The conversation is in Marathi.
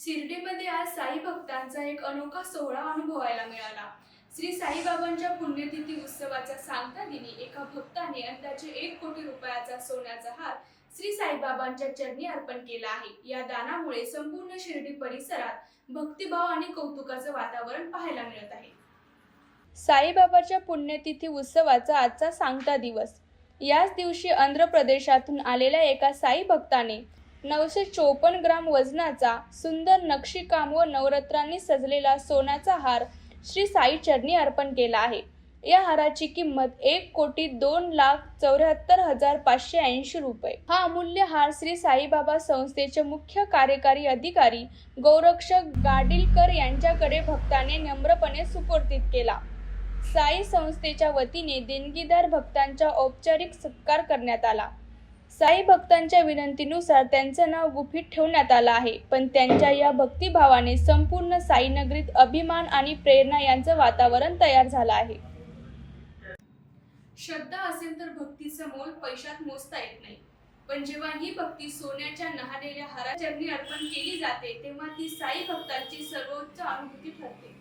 शिर्डीमध्ये आज साई भक्तांचा एक अनोखा सोहळा अनुभवायला मिळाला. श्री साईबाबांच्या पुण्यतिथी उत्सवाच्या सांगता दिनी एका भक्ताने अंदाजे एक कोटी रुपयाचा सोन्याचा हार श्री साईबाबांच्या चरणी अर्पण केला आहे. या दानामुळे संपूर्ण शिर्डी परिसरात भक्तिभाव आणि कौतुकाचं वातावरण पाहायला मिळत आहे. साईबाबाच्या पुण्यतिथी उत्सवाचा आजचा सांगता दिवस. याच दिवशी आंध्र प्रदेशातून आलेल्या एका साई भक्ताने नऊशे चोपन्न ग्राम वजनाचा सुंदर नक्षीकाम व नवरत्रांनी सजलेला सोन्याचा हार श्री साई चरणी अर्पण केला आहे. या हाराची किंमत एक कोटी दोन लाख चौऱ्याहत्तर हजार पाचशे ऐंशी रुपये. हा अमूल्य हार श्री साईबाबा संस्थेचे मुख्य कार्यकारी अधिकारी गौरक्षक गाडीलकर यांच्याकडे भक्ताने नम्रपणे सुपूर्दित केला. साई संस्थेच्या वतीने देणगीदार भक्तांचा औपचारिक सत्कार करण्यात आला. साई भक्तांच्या विनंतीनुसार त्यांचं नाव गुपित ठेवण्यात आलं आहे. पण त्यांच्या या भक्तिभावाने संपूर्ण साई नगरीत अभिमान आणि प्रेरणा यांचं वातावरण तयार झालं आहे. श्रद्धा असेल तर भक्तीचं मोल पैशात मोजता येत नाही. पण जेव्हा ही भक्ती सोन्याच्या नहालेल्या हाराचरणी अर्पण केली जाते तेव्हा ती साई भक्तांची सर्वोच्च अनुभूती ठरते.